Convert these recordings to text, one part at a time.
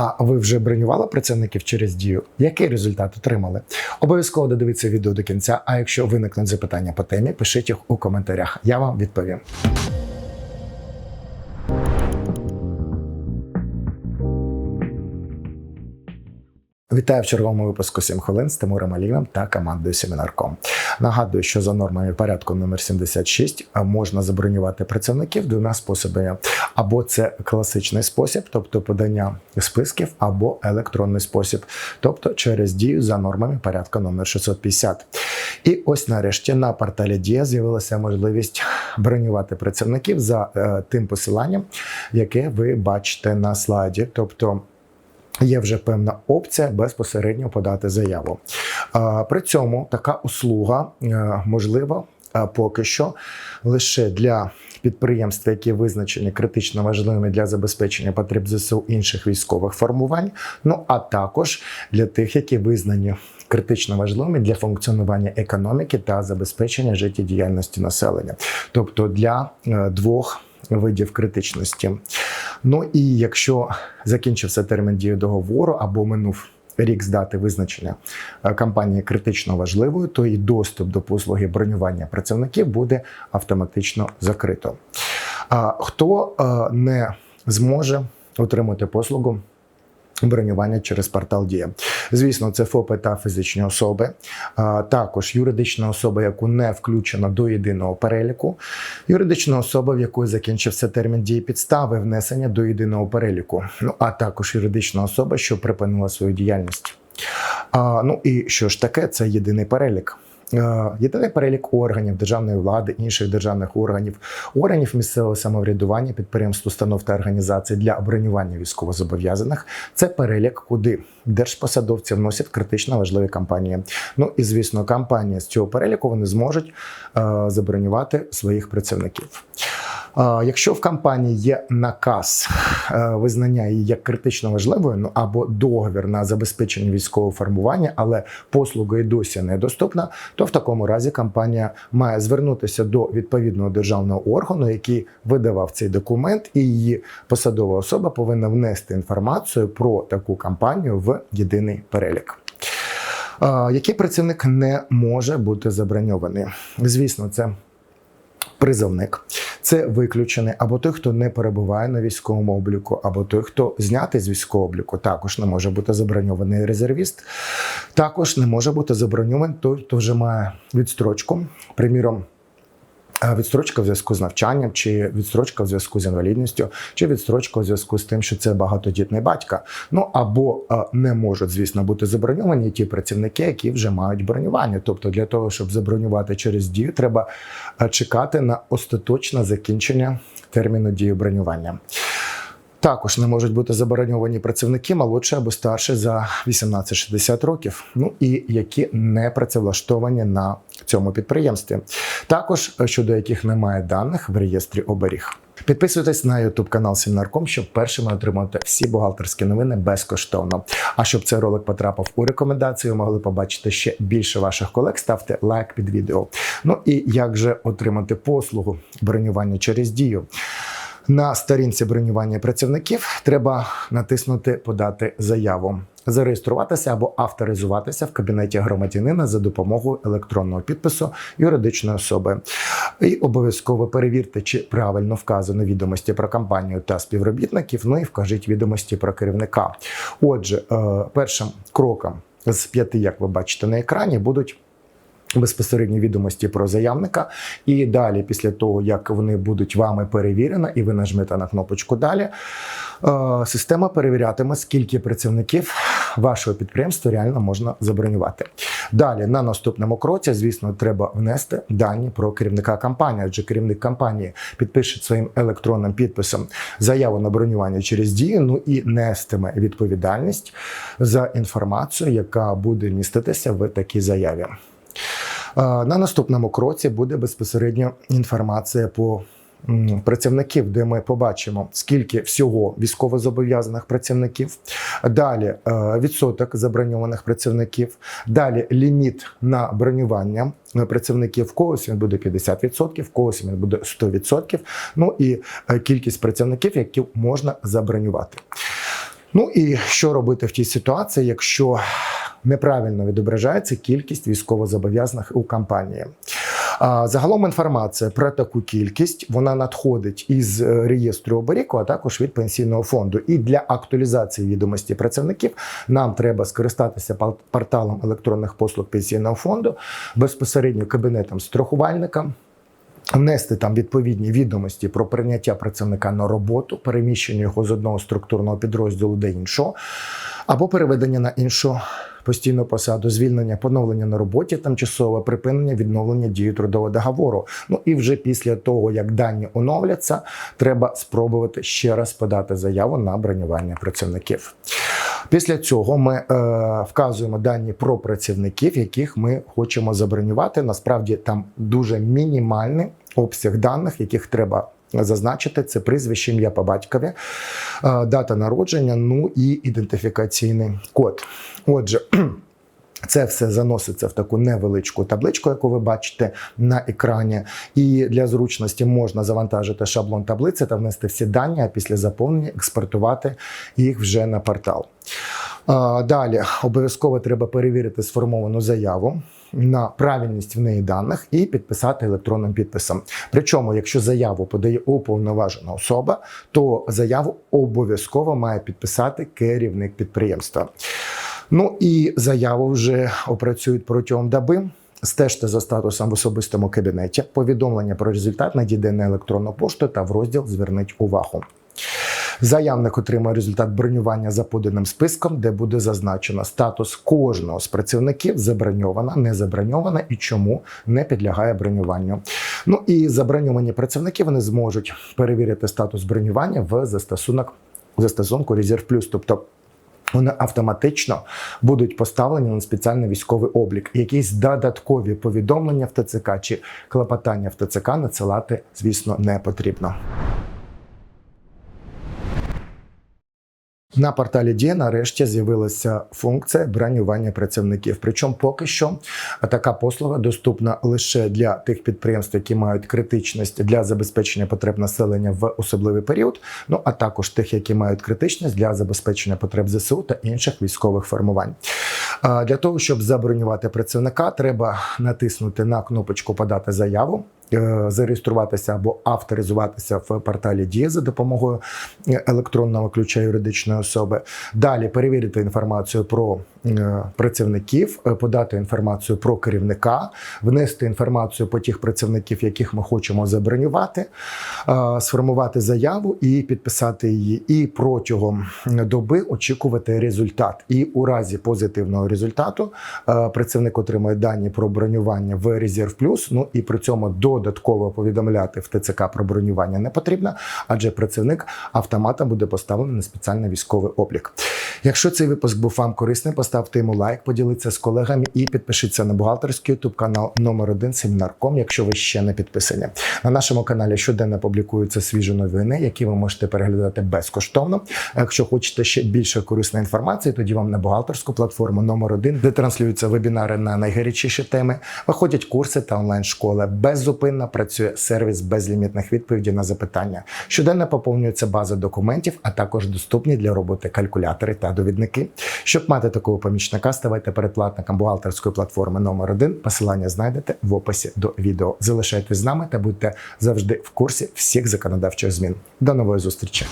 А ви вже бронювали працівників через дію? Який результат отримали? Обов'язково додивіться відео до кінця. А якщо виникнуть запитання по темі, пишіть їх у коментарях. Я вам відповім. Вітаю в черговому випуску 7 хвилин з Тимуром Аліном та командою Семінарком. Нагадую, що за нормами порядку номер 76 можна забронювати працівників двома способами: або це класичний спосіб, тобто подання списків, або електронний спосіб, тобто через дію за нормами порядку номер 650. І ось нарешті на порталі Дія з'явилася можливість бронювати працівників за е, тим посиланням, яке ви бачите на слайді. тобто Є вже певна опція безпосередньо подати заяву. При цьому така услуга е, можлива е, поки що лише для підприємств, які визначені критично важливими для забезпечення потреб ЗСУ інших військових формувань. Ну а також для тих, які визнані критично важливими для функціонування економіки та забезпечення життєдіяльності населення, тобто для е, двох видів критичності. Ну і якщо закінчився термін дії договору або минув рік з дати визначення е, компанії критично важливою, то і доступ до послуги бронювання працівників буде автоматично закрито. А хто е, не зможе отримати послугу? Бронювання через портал Дія. Звісно, це ФОПи та фізичні особи, а також юридична особа, яку не включена до єдиного переліку, юридична особа, в якої закінчився термін дії підстави внесення до єдиного переліку. Ну а також юридична особа, що припинила свою діяльність. А, Ну і що ж таке? Це єдиний перелік. Е, єдиний перелік органів державної влади, інших державних органів, органів місцевого самоврядування, підприємств, установ та організацій для бронювання військовозобов'язаних. Це перелік, куди держпосадовці вносять критично важливі кампанії. Ну і звісно, кампанії з цього переліку вони зможуть е, забронювати своїх працівників. Якщо в компанії є наказ е, визнання її як критично важливою, ну або договір на забезпечення військового формування, але послуга і досі недоступна, то в такому разі компанія має звернутися до відповідного державного органу, який видавав цей документ, і її посадова особа повинна внести інформацію про таку компанію в єдиний перелік. Який працівник не може бути заброньований? Звісно, це призовник. Це виключений або той, хто не перебуває на військовому обліку, або той, хто знятий з військового обліку, також не може бути заброньований резервіст. Також не може бути заброньований той, хто вже має відстрочку. Приміром. Відстрочка в зв'язку з навчанням, чи відстрочка в зв'язку з інвалідністю, чи відстрочка в зв'язку з тим, що це багатодітний батька. Ну або не можуть, звісно, бути заброньовані ті працівники, які вже мають бронювання. Тобто, для того, щоб забронювати через дію, треба чекати на остаточне закінчення терміну дії бронювання. Також не можуть бути забороньовані працівники молодші або старші за 18-60 років, ну і які не працевлаштовані на цьому підприємстві. Також щодо яких немає даних в реєстрі оберіг. Підписуйтесь на YouTube канал Сімнарком, щоб першими отримати всі бухгалтерські новини безкоштовно. А щоб цей ролик потрапив у рекомендації, могли побачити ще більше ваших колег. Ставте лайк під відео. Ну і як же отримати послугу бронювання через дію? На сторінці бронювання працівників треба натиснути Подати заяву, зареєструватися або авторизуватися в кабінеті громадянина за допомогою електронного підпису юридичної особи. І обов'язково перевірте, чи правильно вказано відомості про компанію та співробітників. Ну і вкажіть відомості про керівника. Отже, е, першим кроком з п'яти, як ви бачите на екрані, будуть. Безпосередні відомості про заявника, і далі, після того як вони будуть вами перевірені, і ви нажмете на кнопочку Далі е, система перевірятиме, скільки працівників вашого підприємства реально можна забронювати. Далі на наступному кроці, звісно, треба внести дані про керівника компанії, адже керівник компанії підпише своїм електронним підписом заяву на бронювання через дію, ну і нестиме відповідальність за інформацію, яка буде міститися в такій заяві. На наступному кроці буде безпосередньо інформація по працівників, де ми побачимо, скільки всього військовозобов'язаних працівників, далі е, відсоток заброньованих працівників, далі ліміт на бронювання працівників. В когось він буде 50%, в когось він буде 100%, Ну і е, кількість працівників, які можна забронювати. Ну і що робити в тій ситуації, якщо неправильно відображається кількість військовозобов'язаних у компанії? Загалом інформація про таку кількість вона надходить із е, реєстру оберіку, а також від пенсійного фонду. І для актуалізації відомості працівників нам треба скористатися порталом електронних послуг пенсійного фонду безпосередньо кабінетом страхувальника. Внести там відповідні відомості про прийняття працівника на роботу, переміщення його з одного структурного підрозділу до іншого, або переведення на іншу постійну посаду, звільнення, поновлення на роботі, тимчасове припинення, відновлення дії трудового договору. Ну і вже після того, як дані оновляться, треба спробувати ще раз подати заяву на бронювання працівників. Після цього ми е, вказуємо дані про працівників, яких ми хочемо забронювати. Насправді там дуже мінімальний обсяг даних, яких треба зазначити. Це прізвище, ім'я по батькові, е, дата народження, ну і ідентифікаційний код. Отже. Це все заноситься в таку невеличку табличку, яку ви бачите на екрані. І для зручності можна завантажити шаблон таблиці та внести всі дані, а після заповнення експортувати їх вже на портал. Далі обов'язково треба перевірити сформовану заяву на правильність в неї даних і підписати електронним підписом. Причому, якщо заяву подає уповноважена особа, то заяву обов'язково має підписати керівник підприємства. Ну і заяву вже опрацюють протягом доби. Стежте за статусом в особистому кабінеті. Повідомлення про результат надійде на електронну пошту та в розділ Зверніть увагу. Заявник отримає результат бронювання за поданим списком, де буде зазначено статус кожного з працівників заброньована, не заброньована і чому не підлягає бронюванню. Ну і заброньовані працівники вони зможуть перевірити статус бронювання в застосунок застосунку Резерв Плюс, тобто. Вони автоматично будуть поставлені на спеціальний військовий облік. Якісь додаткові повідомлення в ТЦК чи клопотання в ТЦК надсилати, звісно, не потрібно. На порталі Дія нарешті з'явилася функція бронювання працівників. Причому поки що така послуга доступна лише для тих підприємств, які мають критичність для забезпечення потреб населення в особливий період. Ну а також тих, які мають критичність для забезпечення потреб ЗСУ та інших військових формувань. Для того щоб забронювати працівника, треба натиснути на кнопочку Подати заяву. Е, Зареєструватися або авторизуватися в порталі Дія за допомогою електронного ключа юридичної особи. Далі перевірити інформацію про е, працівників, е, подати інформацію про керівника, внести інформацію по тих працівників, яких ми хочемо забронювати, е, сформувати заяву і підписати її. І протягом доби очікувати результат. І у разі позитивного результату е, працівник отримає дані про бронювання в Резерв Плюс. Ну і при цьому додатково повідомляти в ТЦК про бронювання не потрібно, адже працівник автоматом буде поставлений на спеціальний військовий облік. Якщо цей випуск був вам корисний, поставте йому лайк, поділіться з колегами і підпишіться на бухгалтерський ютуб канал номер 1 Семінарком, якщо ви ще не підписані. На нашому каналі щоденно публікуються свіжі новини, які ви можете переглядати безкоштовно. Якщо хочете ще більше корисної інформації, тоді вам на бухгалтерську платформу номер 1 де транслюються вебінари на найгарячіші теми, виходять курси та онлайн-школи. Беззупинно працює сервіс безлімітних відповідей на запитання. Щоденно поповнюється база документів, а також доступні для роботи калькулятори та довідники. Щоб мати такого помічника, ставайте передплатником бухгалтерської платформи номер 1 Посилання знайдете в описі до відео. Залишайтесь з нами та будьте завжди в курсі всіх законодавчих змін. До нової зустрічі!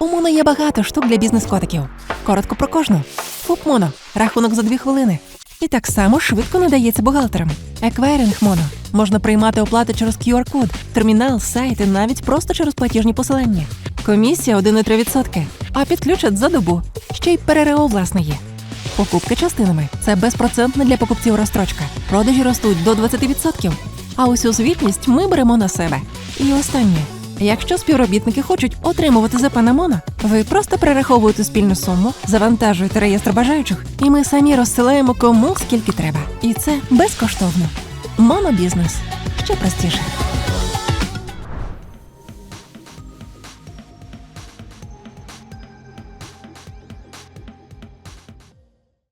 У Моно є багато штук для бізнес-котиків. Коротко про кожну. ФУП Моно. Рахунок за дві хвилини. І так само швидко надається бухгалтерам. Еквайринг Моно. Можна приймати оплати через QR-код, термінал, сайт і навіть просто через платіжні посилання. Комісія 1,3%. А підключать за добу. Ще й ПРРО власне є. Покупки частинами це безпроцентна для покупців розстрочка. Продажі ростуть до 20%. А усю звітність ми беремо на себе. І останнє. Якщо співробітники хочуть отримувати ЗП на Моно, ви просто перераховуєте спільну суму, завантажуєте реєстр бажаючих, і ми самі розсилаємо кому скільки треба. І це безкоштовно. Монобізнес ще простіше.